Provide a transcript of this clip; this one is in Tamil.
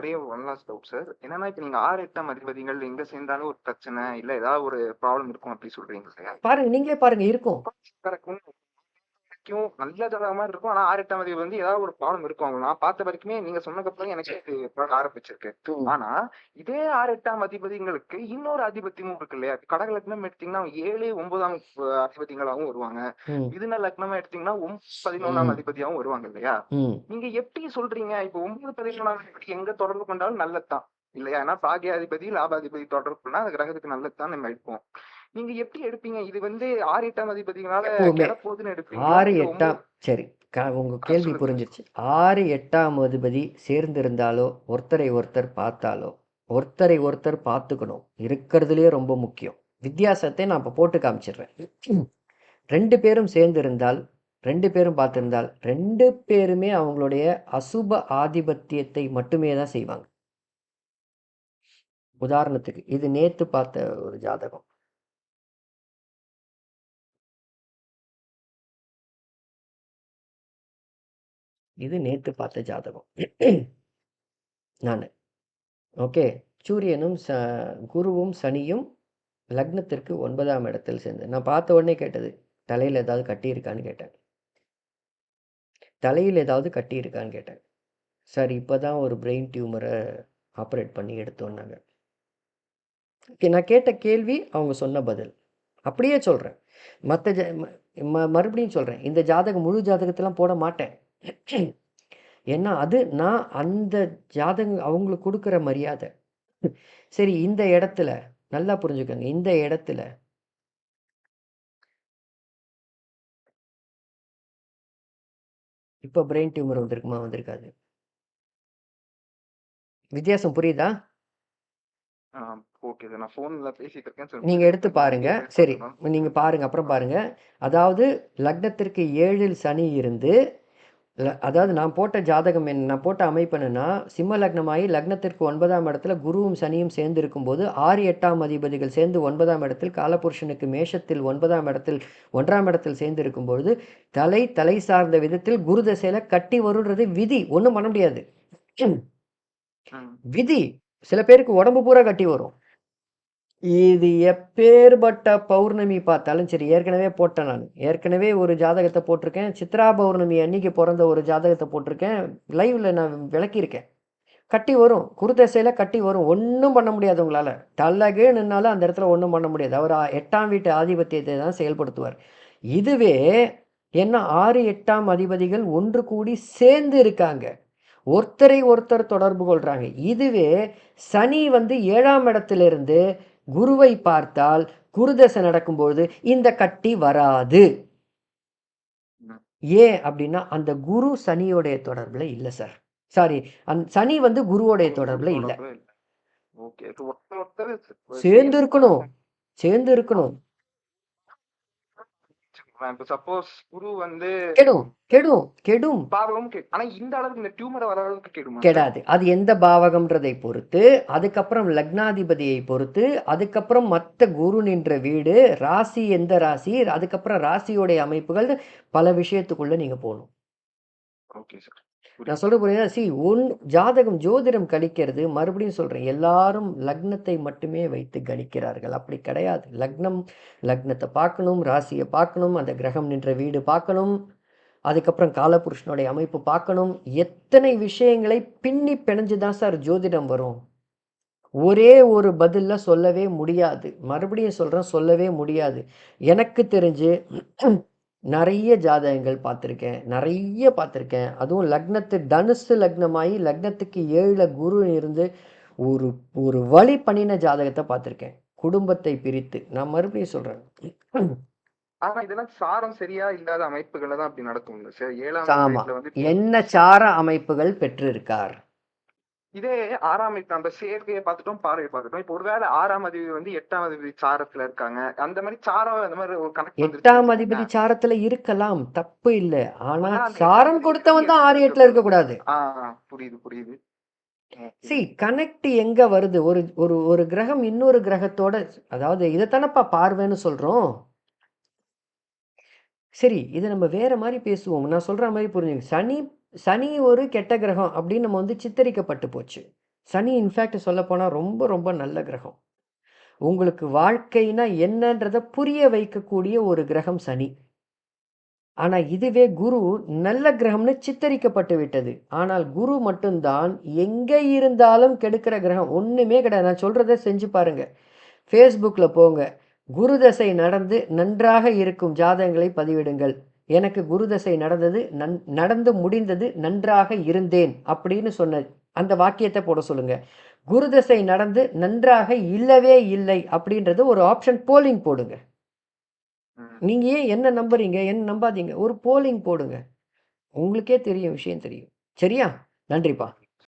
ஒரே ஒன் லாஸ்ட் டவுட் சார். என்னன்னா, இப்ப நீங்க 6, 8ஆம் அதிபதிகள் எங்க சேர்ந்தாலும் ஒரு பிரச்சனை, இல்ல ஏதாவது ஒரு ப்ராப்ளம் இருக்கும் அப்படி சொல்றீங்க இல்லையா? பாருங்க, நீங்களே பாருங்க இருக்கும். வரைக்கும் நல்ல மாரி இருக்கும். ஆனா 6, 8ஆம் அதிபதி வந்து ஏதாவது ஒரு ப்ராப்ளம் இருக்கும். அவங்க நான் பார்த்த வரைக்குமே நீங்க சொன்னதுக்கப்புறம் எனக்கே இது பழக ஆரம்பிச்சிருக்கு. ஆனா, இதே 6, 8ஆம் அதிபதிங்களுக்கு இன்னொரு ஆதிபத்தியமும் இருக்கு இல்லையா? கடக லக்னம் எடுத்தீங்கன்னா 7, 9ஆம் அதிபதிகளாவும் வருவாங்க. ம். மிதுன லக்னமா எடுத்தீங்கன்னா 9, 11ஆம் ம். அதிபதியாவும் வருவாங்க இல்லையா? நீங்க எப்படி சொல்றீங்க? இப்ப 9, 11ஆம் அதிபதி எங்க தொடர்பு கொண்டாலும் நல்லதுதான். இல்லையா? ஏன்னா பாக்கியாதிபதி, லாபாதிபதி தொடர்பு கொண்டா அந்த கிரகத்துக்கு நல்லதுதான் நம்ம எடுப்போம். நீங்க எப்படி எடுப்பீங்க? இது வந்து 6, 8ஆம் அதிபதிகளால எப்பவுமே கெடப்போகுதுன்னு எடுப்பீங்களா? 6, இல்ல 8ஆம் 9 சரி. உங்க கேள்வி. புரிஞ்சிருச்சு. 6, 8ஆம் அதிபதி சேர்ந்திருந்தாலோ, ஒருத்தரை ஒருத்தர் பார்த்தாலோ, ஒருத்தரை ஒருத்தர் பார்த்துக்கணும். இருக்கிறதுலயே ரொம்ப முக்கியம். வித்தியாசத்தை நான் இப்ப போட்டு காமிச்சிடுறேன். 2 பேரும் சேர்ந்திருந்தால், 2 பேரும் பார்த்திருந்தால், 2 பேருமே அவங்களுடைய அசுப ஆதிபத்தியத்தை மட்டுமே தான் செய்வாங்க. உதாரணத்துக்கு, இது நேத்து பார்த்த ஒரு ஜாதகம். இது நேத்து பார்த்த ஜாதகம். நான் ஓகே. சூரியனும் ச குருவும், சனியும் லக்னத்திற்கு ஒன்பதாம் இடத்தில் சேர்ந்து நான் பார்த்த உடனே கேட்டது. தலையில் ஏதாவது கட்டியிருக்கான்னு கேட்டேன். தலையில் ஏதாவது கட்டியிருக்கான்னு கேட்டேன். சார் இப்போ தான் ஒரு பிரெயின் டியூமரை ஆப்ரேட் பண்ணி எடுத்தோன்னாங்க நான் கேட்ட கேள்வி, அவங்க சொன்ன பதில். அப்படியே சொல்கிறேன் மற்ற ஜ ம மறுபடியும் சொல்கிறேன் இந்த ஜாதகம் முழு ஜாதகத்தெலாம் போட மாட்டேன். ஏன்னா, அது நான் அந்த ஜாதகம் அவங்களுக்கு கொடுக்குற மரியாதை. சரி இந்த இடத்துல நல்லா புரிஞ்சுக்கோங்க இந்த இடத்துல இப்போ பிரெயின் டியூமர் வந்திருக்குமா? வந்திருக்காது. வித்தியாசம் புரியுதா? ஆ ஓகே சார். நான் ஃபோன்ல பேசிட்டு இருக்கேன். நீங்க எடுத்து பாருங்க. சரி. நீங்க பாருங்க. அப்புறம் பாருங்க. அதாவது லக்னத்திற்கு 7ல் சனி இருந்து, அதாவது நான் போட்ட ஜாதகம் என்ன நான் போட்ட அமைப்பு என்னன்னா, சிம்ம லக்னமாகி லக்னத்திற்கு 9ஆம் இடத்துல குருவும், சனியும் சேர்ந்து இருக்கும்போது 6, 8ஆம் அதிபதிகள் சேர்ந்து 9ஆம் இடத்தில் காலபுருஷனுக்கு மேஷத்தில் 9ஆம் இடத்தில் 1ஆம் இடத்தில் சேர்ந்து இருக்கும்பொழுது, தலை, தலை சார்ந்த விதத்தில் குரு திசையில கட்டி வரும்ன்றது விதி. ஒண்ணும் பண்ண முடியாது. விதி. சில பேருக்கு உடம்பு பூரா கட்டி வரும். இது எப்பேற்பட்ட பௌர்ணமி பார்த்தாலும் சரி, ஏற்கனவே போட்டேன் நான் ஏற்கனவே ஒரு ஜாதகத்தை போட்டிருக்கேன். சித்ரா பௌர்ணமி அன்னைக்கு பிறந்த ஒரு ஜாதகத்தை போட்டிருக்கேன். லைவ்ல நான் விளக்கியிருக்கேன். கட்டி வரும். குருதசையில கட்டி வரும். ஒன்றும் பண்ண முடியாது உங்களால் தலகீழ நின்னாலும் அந்த இடத்துல ஒன்றும் பண்ண முடியாது. அவர் எட்டாம் வீட்டு ஆதிபத்தியத்தை தான் செயல்படுத்துவார். இதுவே என்ன 6, 8ஆம் அதிபதிகள் ஒன்று கூடி சேர்ந்து இருக்காங்க. ஒருத்தரை ஒருத்தர் தொடர்பு கொள்றாங்க. இதுவே சனி வந்து 7ஆம் இடத்திலிருந்து குருவை பார்த்தால், குரு தசை நடக்கும்போது இந்த கட்டி வராது. ஏன் அப்படின்னா, அந்த குரு சனியோடைய தொடர்புல இல்ல சார். சாரி அந் சனி வந்து குருவோடைய தொடர்புல இல்ல. சேர்ந்து இருக்கணும். சேர்ந்து இருக்கணும். இப்ப சப்போஸ் குரு வந்து கெடும், கெடும், கெடும். பாவகம் கெ ஆனா இந்த அளவுக்கு இந்த டியூமர் வர அளவுக்கு கெடுமா? சார்? கெடாது. அது எந்த பாவகம்ன்றதை பொறுத்து, அதுக்கப்புறம் லக்னாதிபதியை பொறுத்து, அதுக்கப்புறம் மத்த குரு நின்ற வீடு, ராசி எந்த ராசி, அதுக்கப்புறம் ராசியோடைய அமைப்புகள் பல விஷயத்துக்குள்ள நீங்க போணும். Okay sir. நான் சொல்ல போறேன் சி ஒன் ஜாதகம் ஜோதிடம் கணிக்கிறது மறுபடியும் சொல்றேன். எல்லாரும் லக்னத்தை மட்டுமே வைத்து கணிக்கிறார்கள். அப்படி கிடையாது. லக்னம் லக்னத்தை பார்க்கணும், ராசியை பார்க்கணும், அந்த கிரகம் நின்ற வீடு பார்க்கணும். அதுக்கப்புறம் காலபுருஷனுடைய அமைப்பு பார்க்கணும். எத்தனை விஷயங்களை பின்னி பிணைஞ்சு தான் சார் ஜோதிடம் வரும். ஒரே ஒரு பதிலில் சொல்லவே முடியாது. மறுபடியும் சொல்கிறேன் சொல்லவே முடியாது. எனக்கு தெரிஞ்சு நெறைய ஜாதகங்கள் பார்த்துருக்கேன். நெறைய பார்த்துருக்கேன். அதுவும் லக்னத்து தனுசு லக்னமாயி லக்னத்துக்கு 7ல குரு இருந்து ஒரு ஒரு வழி பண்ணின ஜாதகத்த பார்த்துருக்கேன். குடும்பத்தை பிரித்து. நான் மறுபடியும் சொல்றேன். ஆனா இதெல்லாம் சாரம் சரியா இல்லாத அமைப்புகள்ல தான் அப்படி நடக்கும்ல சார். 7ஆம் ஆமா. வீட்ல வந்து என்ன சார அமைப்புகள் பெற்றிருக்கார்? இதே 6ஆம் வீட்டு அந்த சேர்க்கைய பார்த்துட்டோம், பார்வைய பார்த்துட்டோம். இப்போ ஒருவேளை 6ஆம் அதிபதி வந்து 8ஆம் அதிபதி சாரத்துல இருக்காங்க. அந்த மாரி சாரம் அந்த மாரி ஒரு கணக்கு 8ஆம் அதிபதி. சாரத்துல இருக்கலாம். தப்பு இல்ல. ஆனா சாரம் 8ஆம் கொடுத்தவன் தான் 6, அதிபதி 8ல இருக்கக்கூடாது. ஆ புரியுது, புரியுது. சி கனெக்ட் எங்க வருது? ஒரு ஒரு ஒரு கிரகம் இன்னொரு கிரகத்தோட அதாவது இதத்தானப்பா பார்வைன்னு சொல்றோம். சரி, இத நம்ம வேற மாரி பேசுவோம். நான் சொல்ற மாரி புரிஞ்சுங்க. சனி சனி ஒரு கெட்ட கிரகம் அப்படின்னு நம்ம வந்து சித்தரிக்கப்பட்டு போச்சு. சனி இன்ஃபேக்ட் சொல்லப்போனால் ரொம்ப ரொம்ப நல்ல கிரகம். உங்களுக்கு வாழ்க்கைனா என்னன்றதை புரிய வைக்கக்கூடிய ஒரு கிரகம் சனி. ஆனால் இதுவே குரு நல்ல கிரகம்னு சித்தரிக்கப்பட்டு விட்டது. ஆனால் குரு மட்டும் தான் இருந்தாலும் கெடுக்கிற கிரகம். ஒன்றுமே கிடையாது. நான் சொல்கிறத செஞ்சு பாருங்க. ஃபேஸ்புக்கில் போங்க. குரு தசை நடந்து நன்றாக இருக்கும் ஜாதகங்களை பதிவிடுங்கள். எனக்கு குரு தசை நடந்தது நன் நடந்து முடிந்தது நன்றாக இருந்தேன் அப்படின்னு சொன்ன அந்த வாக்கியத்த போட சொல்லுங்க. குரு தசை நடந்து நன்றாக இல்லவே இல்லை அப்படின்றது ஒரு ஆப்ஷன் போலிங் போடுங்க. நீங்க ஏன் என்ன நம்புறீங்க? என்ன நம்பாதீங்க. ஒரு போலிங் போடுங்க. உங்களுக்கே தெரியும். விஷயம் தெரியும். சரியா? நன்றிப்பா.